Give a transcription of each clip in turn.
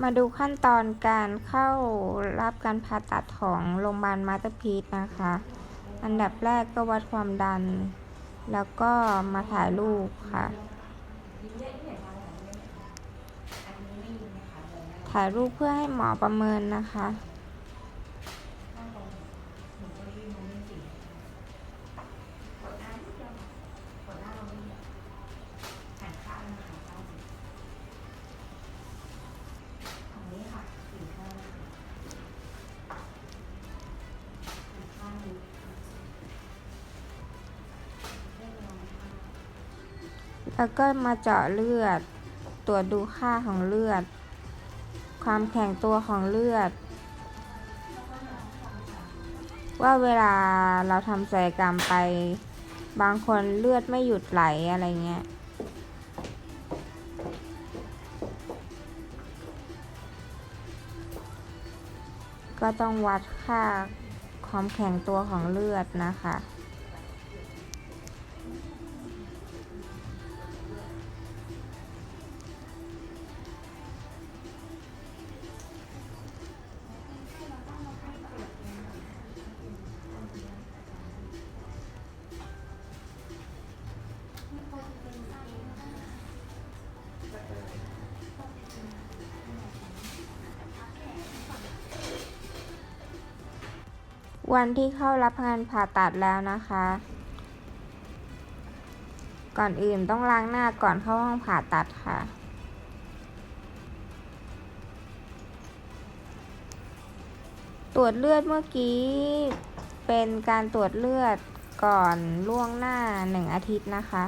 มาดูขั้นตอนการเข้ารับการผ่าตัดของโรงพยาบาลมาสเตอร์พีซนะคะ อันดับแรกก็วัดความดัน แล้วก็มาถ่ายรูปค่ะ ถ่ายรูปเพื่อให้หมอประเมินนะคะ แล้วก็มาเจาะเลือด ตรวจดูค่าของเลือด ความแข็งตัวของเลือด ว่าเวลาเราทำศัลยกรรมไป บางคนเลือดไม่หยุดไหลอะไรเงี้ยก็ต้องวัดค่าความแข็งตัวของเลือดนะคะ วันที่เข้ารับงานผ่าตัดแล้วนะคะ ก่อนอื่นต้องล้างหน้าก่อนเข้าห้องผ่าตัดค่ะ ตรวจเลือดเมื่อกี้เป็นการตรวจเลือดก่อนล่วงหน้าหนึ่งอาทิตย์นะคะ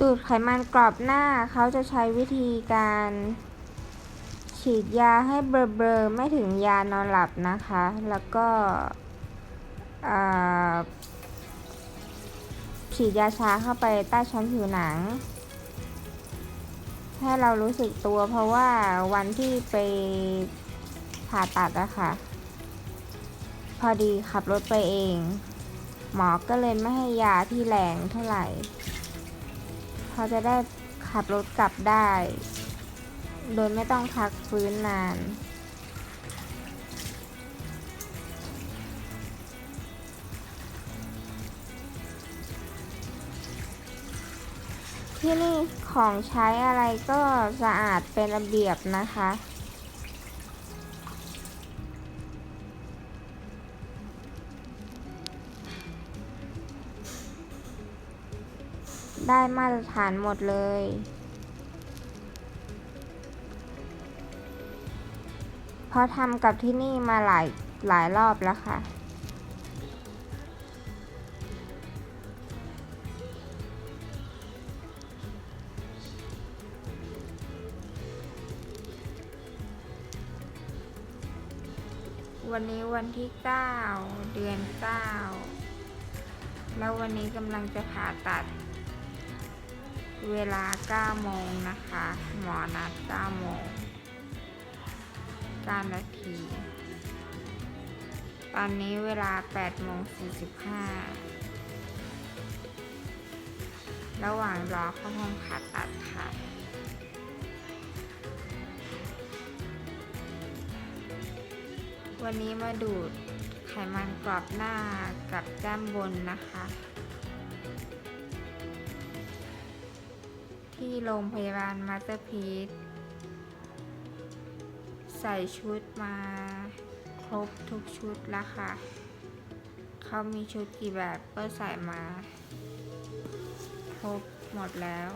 ดูดไขมันกรอบหน้าเขาจะใช้วิธีการฉีดยาให้เบลอๆไม่ถึงยานอนหลับนะคะ แล้วก็ฉีดยาชาเข้าไปใต้ชั้นผิวหนัง ให้เรารู้สึกตัวเพราะว่าวันที่ไปผ่าตัดอะค่ะ พอดีขับรถไปเอง หมอก็เลยไม่ให้ยาที่แรงเท่าไหร่ เขาจะได้ขับรถกลับได้ โดยไม่ต้องพักฟื้นนาน ที่นี่ของใช้อะไรก็สะอาดเป็นระเบียบนะคะ ได้มาตรฐานหมดเลย เพราะทำกับที่นี่มาหลายหลายรอบแล้วค่ะ วันนี้วันที่ 9 เดือน 9 แล้ววันนี้กำลังจะผ่าตัด เวลา 9 โมงนะคะ หมอนัด 9 โมง9นาที ตอนนี้เวลา 8 โมง 45 ระหว่างรอเข้าห้องผ่าตัดค่ะวันนี้มาดูดไขมันกรอบหน้ากับแก้มบนนะคะ ที่โรงพยาบาลมาสเตอร์พีซใส่ชุดมาครบทุกชุดแล้วค่ะ เขามีชุดกี่แบบก็ใส่มา ครบหมดแล้ว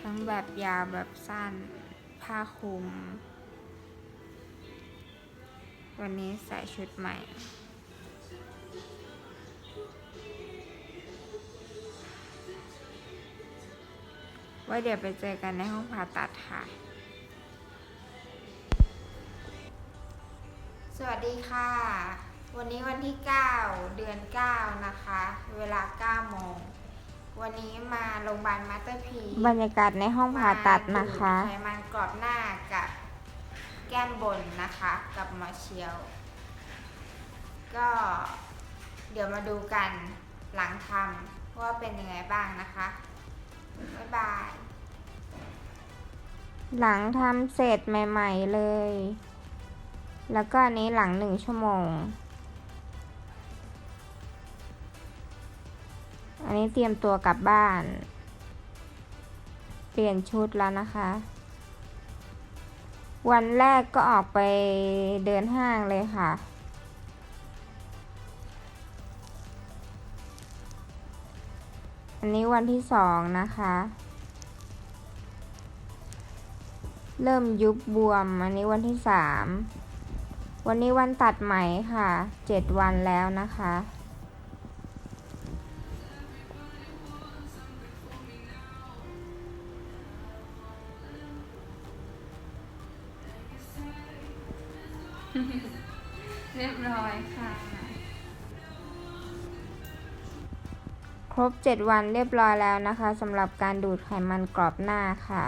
ทั้งแบบยาวแบบสั้น ผ้าคลุม วันนี้ใส่ชุดใหม่ ไว้เดี๋ยวไปเจอกันในห้องผ่าตัดค่ะ สวัสดีค่ะ วันนี้วันที่ 9 เดือน 9 นะคะ เวลา9โมง วันนี้มาโรงพยาบาลมาสเตอร์พีบรรยากาศในห้องผ่าตัดนะคะ ไขมันกรอบหน้ากับแก้มบนนะคะ กับหมอเชียว ก็เดี๋ยวมาดูกันหลังทำว่าเป็นยังไงบ้างนะคะ บ๊ายบาย หลังทำเสร็จใหม่ๆเลย แล้วก็อันนี้หลังหนึ่งชั่วโมง อันนี้เตรียมตัวกลับบ้าน เปลี่ยนชุดแล้วนะคะ วันแรกก็ออกไปเดินห้างเลยค่ะ อันนี้วันที่สองนะคะ เริ่มยุบบวม อันนี้วันที่สามวันนี้วันตัดไหมค่ะเจ็ดวันแล้วนะคะ เรียบร้อยค่ะ ครบ 7 วันเรียบร้อยแล้วนะคะสำหรับการดูดไขมันกรอบหน้าค่ะ